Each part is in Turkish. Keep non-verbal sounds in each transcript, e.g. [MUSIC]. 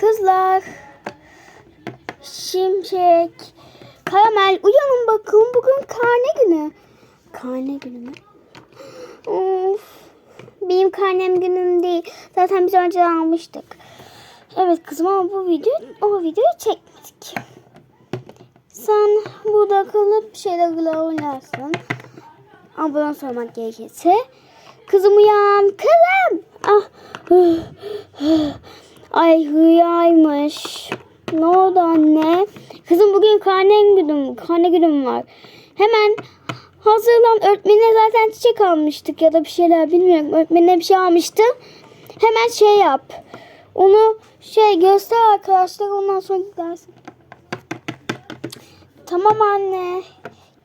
Kızlar. Şimşek. Karamel uyanın bakın bugün karne günü. Karne günü mü? Of. Benim karnem günüm değil. Zaten biz önceden almıştık. Evet kızım ama bu video o videoyu çekmedik. Sen burada kalıp şeylerle oynarsın. Bana sormak gerekirse. Kızım uyan. Kızım. Ah. Ay hıyaymış. Ne oldu anne? Kızım bugün karne günüm, karne günüm var. Hemen hazırlan. Öğretmenine zaten çiçek almıştık ya da bir şeyler bilmiyorum. Öğretmenine bir şey almıştım. Hemen şey yap. Onu şey göster arkadaşlar ondan sonra gidersin. Tamam anne.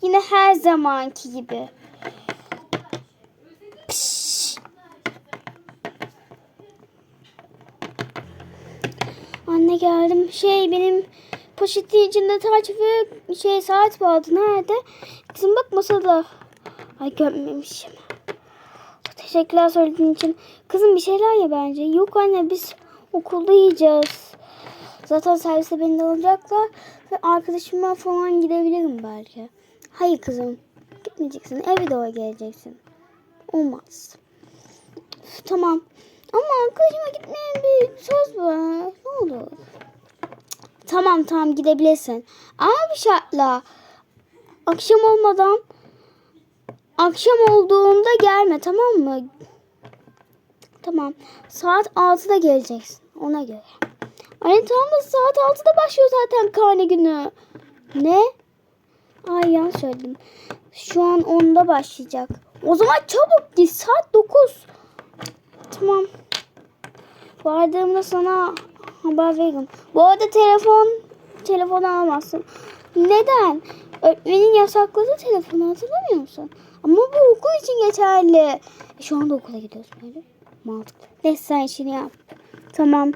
Yine her zamanki gibi. Anne geldim. Şey benim poşetin içinde taç ve şey saat vardı. Nerede? Kızım bak masada. Ay görmemişim. Teşekkürler söylediğin için. Kızım bir şeyler ya bence. Yok anne biz okulda yiyeceğiz. Zaten servise beni de alacaklar. Ve arkadaşıma falan gidebilirim belki. Hayır kızım. Gitmeyeceksin. Eve doğru geleceksin. Olmaz. Tamam. Ama arkadaşıma gitmeyen bir söz var. Ne olur. Tamam tamam gidebilirsin. Ama bir şartla. Akşam olmadan akşam olduğunda gelme tamam mı? Tamam. Saat 6'da geleceksin. Ona göre. Anne tamam da saat 6'da başlıyor zaten karne günü. Ne? Ay yanlış söyledim. Şu an 10'da başlayacak. O zaman çabuk git. Saat 9. Tamam. Vardığımda sana haber veririm. Bu arada telefon telefon alamazsın. Neden? Öğretmenin yasakladı telefonu hatırlamıyor musun? Ama bu okul için geçerli. E, şu anda okula gidiyorsun öyle. Mantıklı. Neyse sen işini yap. Tamam.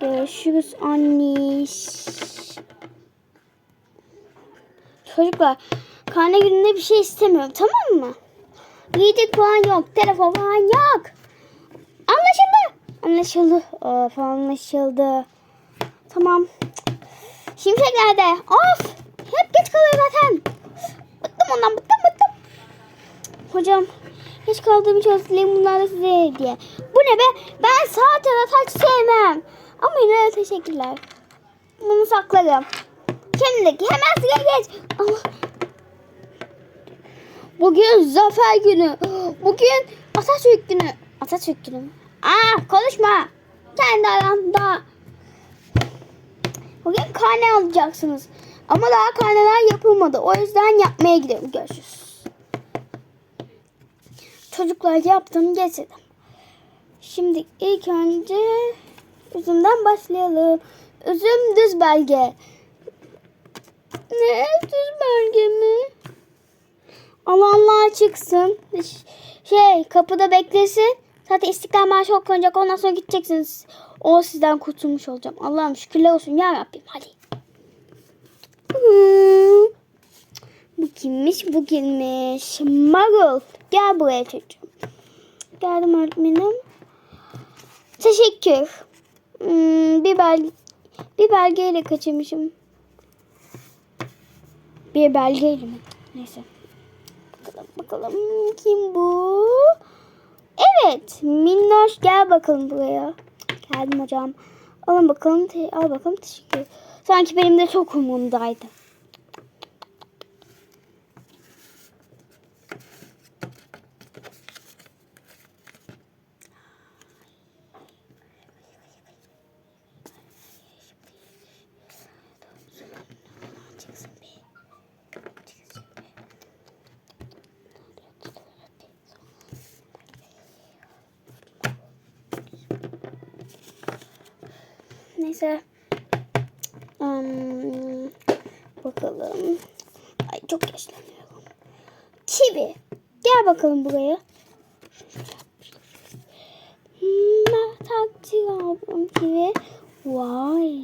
Görüşürüz anniş. Çocuklar karne gününde bir şey istemiyorum tamam mı? Yiyecek falan yok. Telefon falan yok. Anlaşıldı. Of anlaşıldı. Tamam. Şimşek nerede? Of. Hep geç kalıyor zaten. Bıktım ondan bıktım bıktım. Hocam geç kaldığım için dilerim bunlar da size hediye. Bu ne be? Ben saat ya da taç sevmem. Ama yine de teşekkürler. Bunu saklarım. Kendine hemen sıra geç. Bugün zafer günü. [GASPS] Bugün Atatürk günü. Atatürk günü. mü? Aa konuşma. Kendi aranda. Bugün karne alacaksınız. Ama daha karneler yapılmadı. O yüzden yapmaya gidiyorum. Görüşürüz. Çocuklar yaptım getirdim. Şimdi ilk önce üzümden başlayalım. Üzüm düz belge. Ne düz belge mi? Alanlar çıksın. Şey kapıda beklesin. Zaten İstiklal Marşı okunacak. Ondan sonra gideceksiniz. O sizden kurtulmuş olacağım. Allah'ım şükürler olsun ya Rabbim. Hadi. Hmm. Bu kimmiş? Bu kimmiş? Marul. Gel buraya çocuğum. Geldim öğretmenim. Teşekkür. Hmm, bir, belge, bir belgeyle kaçırmışım. Bir belgeyle mi? Neyse. Bakalım bakalım kim bu? Evet. Minnoş gel bakalım buraya. Geldim hocam. Alın bakalım. Al bakalım. Teşekkür. Sanki benim de çok umurumdaydı. Neyse. Hmm, bakalım. Ay çok yaşlanıyorum. Kibi. Gel bakalım buraya. Hmm, takdir aldım kibi. Vay.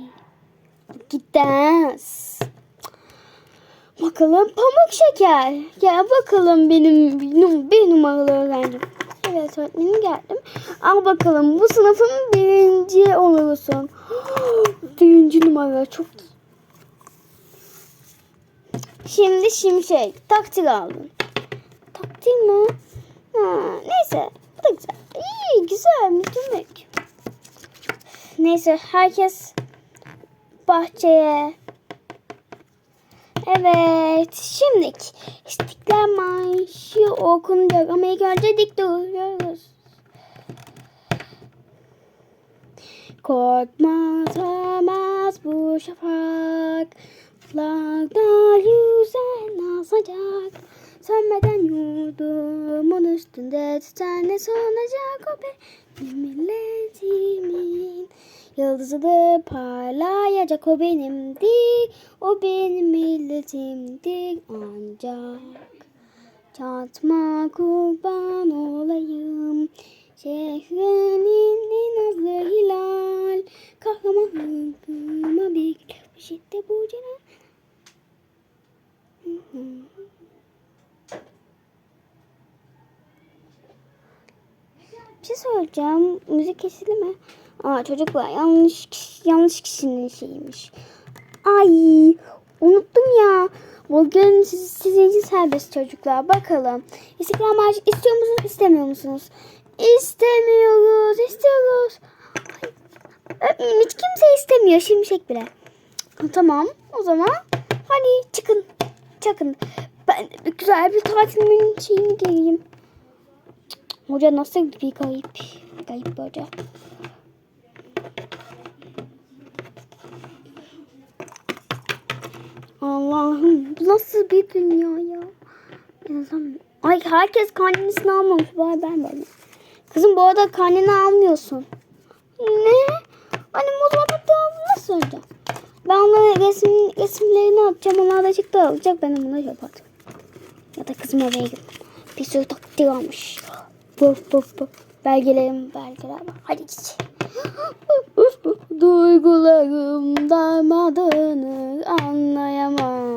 Gideriz. Bakalım pamuk şeker. Gel bakalım benim bir numaralı öğrencim. Evet öğretmenim geldim. Al bakalım bu sınıfın birinci olursun. [GASPS] Birinci numara çok. Şimdi şimşek. Takdir aldın. Takdir mi? Ha, neyse. Bu da güzel. İyi güzel. Demek. Neyse herkes bahçeye. Evet. Şimdi İstiklal Marşı okunacak ama ilk önce dik duruyoruz. Korkma sönmez bu şafak. Flaglar yüzen asacak. Sönmeden yurdumun üstünde tütenle sonacak o benim milletimin. Yıldızı da parlayacak o benimdi. O benim milletimdi ancak. Çatma kurban olayım. Şehrinin en nazlı hilal. Kahraman hırpıma bir poşette bu hı. Bir şey söyleyeceğim. Müzik kesildi mi? Aa çocuklar yanlış kişi- yanlış kişinin şeyiymiş. Ay unuttum ya. Bugün siz, sizin için serbest çocuklar. Bakalım. İstiklal Marşı istiyor musunuz istemiyor musunuz? İstemiyoruz. istiyoruz. Öpmeyeyim, hiç kimse istemiyor. Şimşek bile. Tamam o zaman hadi çıkın. Çıkın. Ben güzel bir tatilimin şeyini geleyim. Hoca nasıl bir kayıp? Kayıp hoca. Allah'ım bu nasıl bir dünya ya? İnsan... Ay herkes karnesini almamış. Vay ben böyle. Kızım bu arada karneni almıyorsun. Ne? Annem o zaman da nasıl olacak? Ben onlara resim, resimlerini atacağım. Onlar da çıktı alacak. Ben onları yapacağım. Ya da kızım oraya gidip bir sürü takdir almış. Puf puf puf. Belgelerim belgeler var. Hadi git. Duygularım darmadığını anlayamam.